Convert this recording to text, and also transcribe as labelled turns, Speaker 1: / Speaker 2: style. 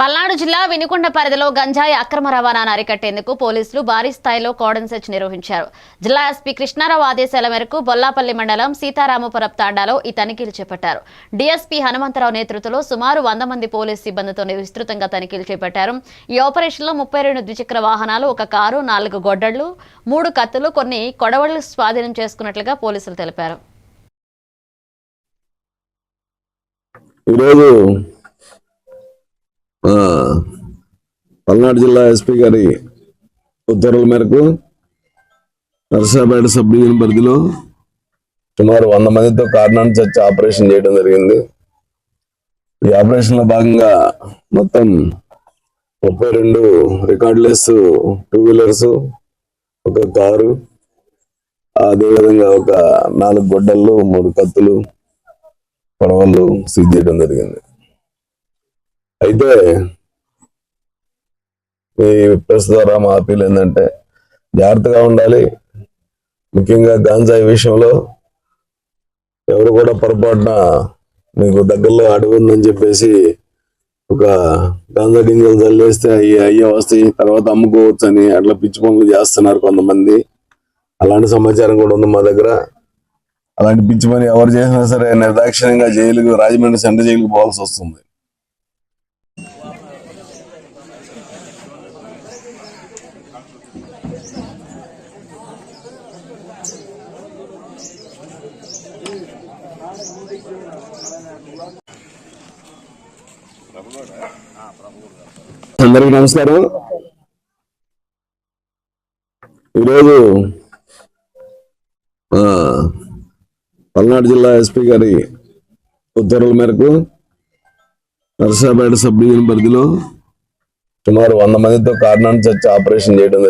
Speaker 1: పల్నాడు జిల్లా వినుకొండ పరిధిలో గంజాయి అక్రమ రవాణాను అరికట్టేందుకు పోలీసులు భారీ స్థాయిలో కోడన్ సెర్చ్ నిర్వహించారు. జిల్లా ఎస్పీ కృష్ణారావు ఆదేశాల మేరకు బొల్లాపల్లి మండలం సీతారామపురం తాండాలో ఈ తనిఖీలు చేపట్టారు. డీఎస్పీ హనుమంతరావు నేతృత్వంలో సుమారు వంద మంది పోలీస్ సిబ్బందితో విస్తృతంగా తనిఖీలు చేపట్టారు. ఈ ఆపరేషన్లో ముప్పై రెండు ద్విచక్ర వాహనాలు ఒక కారు నాలుగు గొడ్డళ్ళు మూడు కత్తులు కొన్ని కొడవళ్ళు స్వాధీనం చేసుకున్నట్లుగా పోలీసులు తెలిపారు.
Speaker 2: ఈరోజు పల్నాడు జిల్లా ఎస్పీ గారి ఉత్తర్వుల మేరకు నర్సాపేట సబ్ డివిజన్ పరిధిలో సుమారు వంద మందితో కార్నాన్ చర్చ ఆపరేషన్ చేయడం జరిగింది. ఈ ఆపరేషన్లో భాగంగా మొత్తం ముప్పై రెండు రికార్డులెస్ టూ వీలర్స్ ఒక కారు అదేవిధంగా ఒక నాలుగు గొడ్డళ్ళు మూడు కత్తులు పడవలు సీజ్ చేయడం జరిగింది. అయితే ఈ ప్రెస్ ద్వారా మా అప్పీల్ ఏంటంటే జాగ్రత్తగా ఉండాలి. ముఖ్యంగా గాంజాయి విషయంలో ఎవరు కూడా పొరపాటున మీకు దగ్గరలో అడవి ఉందని చెప్పేసి ఒక గాంజా గింజలు చల్లేస్తే అవి అయ్యే వస్తాయి తర్వాత అమ్ముకోవచ్చు అని అట్లా పిచ్చి పనులు చేస్తున్నారు కొంతమంది. అలాంటి సమాచారం కూడా ఉంది మా దగ్గర. అలాంటి పిచ్చి పని ఎవరు చేసినా సరే నిర్దాక్షిణ్యంగా జైలుకు రాజమండ్రి సెంటర్ జైలుకు పోవాల్సి వస్తుంది. అందరికీ నమస్కారం. ఈరోజు పల్నాడు జిల్లా ఎస్పీ గారి ఉత్తర్వుల మేరకు నర్సాపేట సబ్ డివిజన్ పరిధిలో సుమారు వంద మందితో కార్నాన్ చర్చ ఆపరేషన్ చేయడం జరిగింది.